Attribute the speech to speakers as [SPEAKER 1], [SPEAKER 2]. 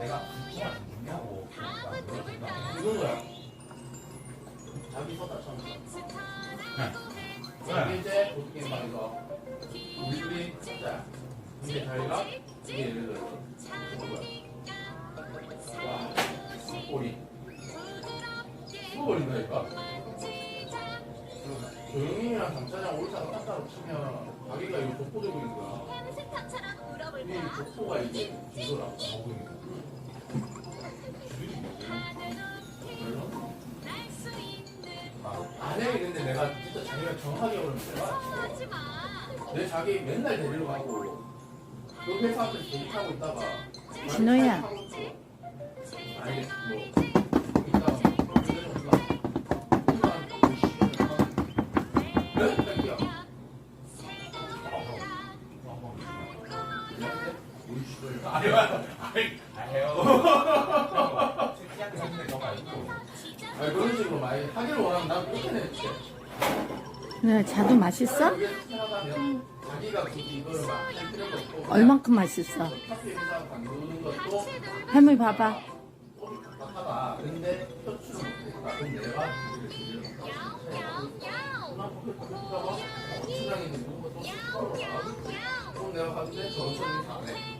[SPEAKER 1] 내가 묻냐고 그러니까
[SPEAKER 2] 이건 거야. 자기 서다 참.
[SPEAKER 1] 네.
[SPEAKER 2] 이게 이제 보드게임방에서 우리 진짜. 근데 자기가 이게 예를 들어서 와, 꼬리. 죽어버린다니까? 조용히랑 장차장 올사가 탔다고 치면 자기가 이거 족보 들고 있는 거야. 이 족보가 이게 이거라. 안 해, 근데 내가 진짜 자기가 정확하게 오면 내가 내 자기 맨날 데리러 가고 그 회사 앞에 대기타고 있다가
[SPEAKER 3] 진호야.
[SPEAKER 2] 알겠어 뭐 이따가 내려온다 네? 자기야 우리 집을
[SPEAKER 1] 아니 아니 아니에요
[SPEAKER 2] 아니 그런 식으로 많이 하기를 원하면 난 그렇게 냈지
[SPEAKER 3] 네, 자두 맛있어?
[SPEAKER 2] 이게 편하다면 자기가 굳이 이거를 막할 필요도 없고
[SPEAKER 3] 얼만큼 맛있어?
[SPEAKER 2] 커피 회사 관두는 것도
[SPEAKER 3] 할머니 봐봐.
[SPEAKER 2] 근데 표출을 못했다. 그럼 내가 있는 것도. 그럼 내가.